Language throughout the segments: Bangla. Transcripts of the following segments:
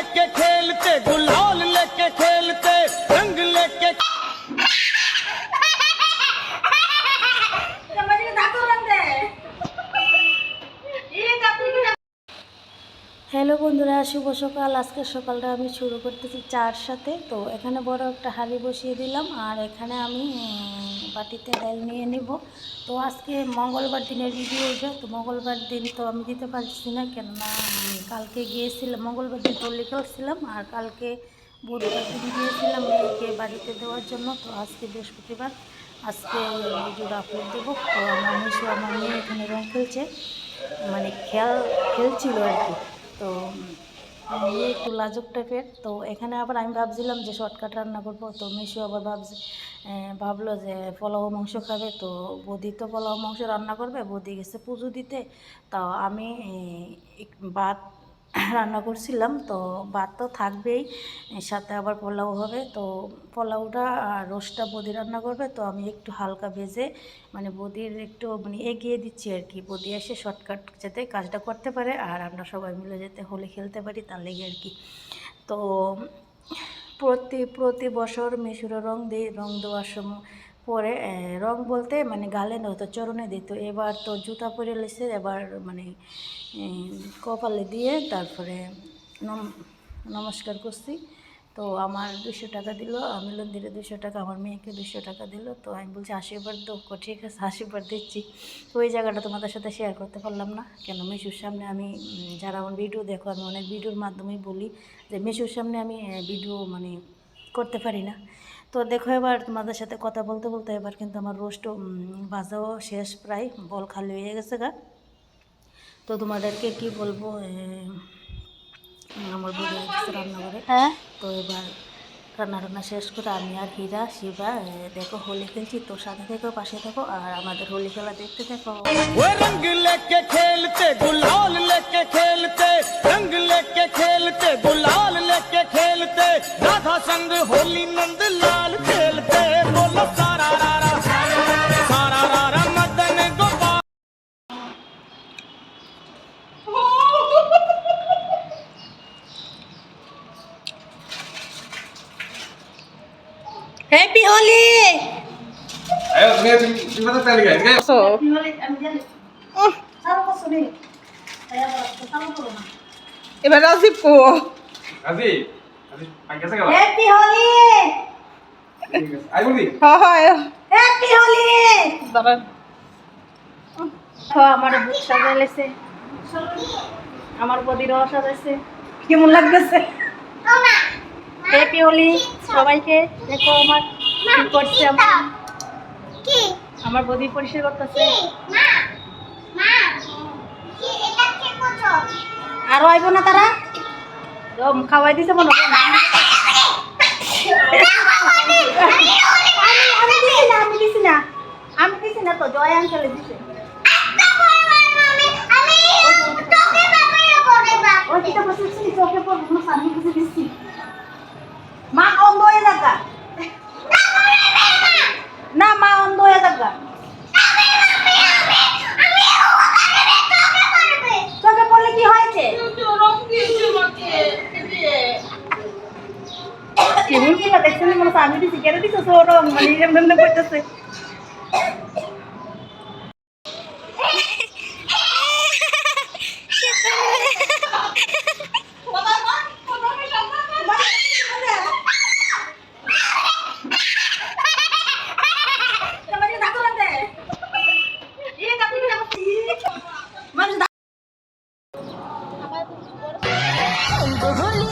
लेके खेलते गुलाल लेके खेलते रंग लेके হ্যালো বন্ধুরা শুভ সকাল আজকের সকালটা আমি শুরু করতেছি চার সাথে তো এখানে বড় একটা হাঁড়ি বসিয়ে দিলাম আর এখানে আমি উম, বাটিতে ডাল নিয়ে নিব। তো আজকে মঙ্গলবার দিনের রিভিউ এটা তো মঙ্গলবার দিন তো আমি দিতে পারছি না, কেননা কালকে গিয়েছিলাম, মঙ্গলবার দিন পল্লী খেলছিলাম আর কালকে বুধবার দিন গিয়েছিলাম মেয়েকে বাড়িতে দেওয়ার জন্য, তো আজকে বৃহস্পতিবার আজকে ভিডিওটা আপলোড দেবো। তো আমার মিশু আমার মেয়ে এখানে রং খেলছে মানে খেল, খেলছিল আর কি। তো একটু লাজুক টাইপের। তো এখানে আবার আমি ভাবছিলাম যে শর্টকাট রান্না করব। তো মিশু আবার ভাবছি ভাবলো যে পোলাও মাংস খাবে। তো বৌদি তো পোলাও মাংস রান্না করবে। বৌদি গেছে পুজো দিতে। তা আমি ভাত রান্না করছিলাম, তো ভাত তো থাকবেই সাথে আবার পোলাও হবে। তো পোলাওটা আর রোস্টটা বদি রান্না করবে, তো আমি একটু হালকা ভেজে মানে বদির একটু মানে এগিয়ে দিচ্ছি আর কি। বদি এসে শর্টকাট যাতে কাজটা করতে পারে, আর আমরা সবাই মিলে যাতে হোলি খেলতে পারি তার লেগে আর কি। তো প্রতি প্রতি বছর মিশুরে রং দিই, রং দেওয়ার সময় পরে রং বলতে মানে গালে নয়তো চরণে দিত এবার তো জুতা পরে লেছে এবার মানে কপালে দিয়ে তারপরে নমস্কার করছি। তো আমার দুশো টাকা দিল, আমি লন্দিরে দুশো টাকা, আমার মেয়েকে দুশো টাকা দিল। তো আমি বলছি আশীর্বাদ দো কো ঠিক আছে আশীর্বাদ দিচ্ছি। তো ওই জায়গাটা তোমাদের সাথে শেয়ার করতে পারলাম না, কেন মিশুর সামনে আমি যারা আমার ভিডিও দেখো, আমি অনেক ভিডিওর মাধ্যমেই বলি যে, মিশুর সামনে আমি ভিডিও মানে করতে পারি না। তো দেখো এবার তোমাদের সাথে কথা বলতে বলতে এবার কিন্তু আমার রোস্ট ভাজাও শেষ প্রায় বল খালি হয়ে গেছে গা। তো তোমাদেরকে কি বলব আমার বউ হয়ে গেছে রান্নাঘরে হ্যাঁ? তো এবার রান্না টান্না শেষ করে আমি আর হীরা শিবা দেখো হোলি খেলছি তোর সাথে থেকো পাশে থাকো আর আমাদের হোলি খেলা দেখতে থাকো Ayo, sini, এবার রাজীব কো? হ্যাপি হোলি. হ্যাঁ হ্যাঁ হ্যাপি হোলি দাঁড়ান। আমার বুক সাজাইছে। কেমন লাগতেছে? হ্যাপি হোলি সবাইকে দেখো আমার কি করছে। আমার আমার বদি পরিষ্কার করতেছে। আরও আইব না তারা? দম খাওয়াই দিছে মনে হয়। আমি আমি দিছি না আমি দিছি না আমি দিছি না তো জয় আঙ্কেলে দিছে। ওই কিটা বসে ছিল চোখে পড়ব কোনো সামনে কিছু দিছি মা অন্ধ হয়ে যাকা না মা অন্ধ হয়ে যাকা চোখে পড়লে কি হয়েছে কেমন কি দেখছেন মনে হচ্ছে দিছো ছোট মানে এরকম এরকম করতেছে হোলি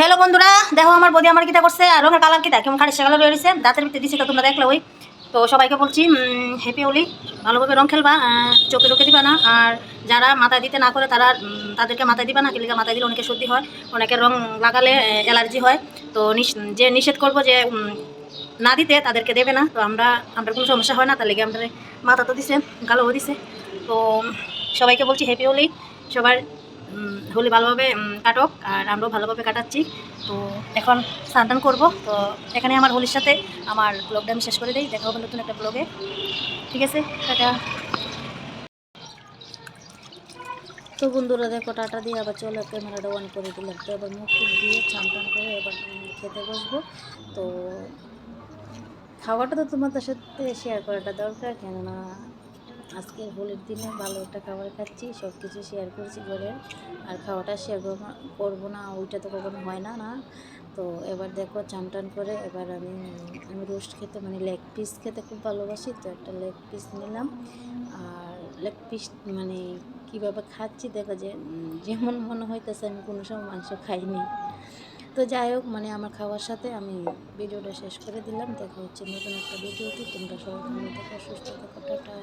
হ্যালো বন্ধুরা, দেখো আমার বদি আমার কিটা করছে, আর রঙের কালার কিটা কেমন খাড়ি সেগুলো রয়েছে, দাঁতের ভিতরে দিছি তো তোমরা দেখলে ওই। তো সবাইকে বলছি হ্যাপি হোলি ভালোভাবে রং খেলবা চোখে রোখে দিবা না, আর যারা মাথায় দিতে না করে তারা তাদেরকে মাথায় দিবা না কিলিকা মাথায় দিলে অনেকে সর্দি হয় অনেকের রং লাগালে অ্যালার্জি হয়। তো যে নিষেধ করব যে না দিতে তাদেরকে দেবে না, তো আমরা আমরা কোনো সমস্যা হয় না, তার লেগে আমাদের মাথা তো দিছে, গালও দিছে। তো সবাইকে বলছি হ্যাপি হোলি সবার হোলি ভালোভাবে কাটক আর আমরাও ভালোভাবে কাটাচ্ছি। তো এখন স্নান করব। তো এখানে আমার হোলির সাথে আমার ব্লগটা আমি শেষ করে দিই। দেখা হবে নতুন একটা ব্লগে। ঠিক আছে, টাটা। তো বন্ধুরা, দেখো, টাটা দিয়ে আবার চলে, ক্যামেরাটা অন করে দিলাম। তো এবার মুখ দিয়ে চান টান করে এবার খেতে বসবো। তো খাওয়াটা তো তোমাদের সাথে শেয়ার করাটা দরকার, কেননা আজকে হোলির দিনে ভালো একটা খাবার খাচ্ছি সব কিছু শেয়ার করছি ঘরে আর খাওয়াটা শেয়ার করব না, ওইটা তো কখনো হয় না না। তো এবার দেখো, চান টান করে এবার আমি আমি রোস্ট খেতে মানে লেগ পিস খেতে খুব ভালোবাসি, তো একটা লেগ পিস নিলাম। আর লেগ পিস মানে কীভাবে খাচ্ছি দেখো যে যেমন মনে হইতেছে আমি কোনো সময় মাংস খাইনি। তো যাই হোক মানে আমার খাওয়ার সাথে আমি ভিডিওটা শেষ করে দিলাম। দেখা হচ্ছে নতুন একটা ভিডিওতে। তোমরা সবাই ভালো থাকো, সুস্থ থাকো, টাটা।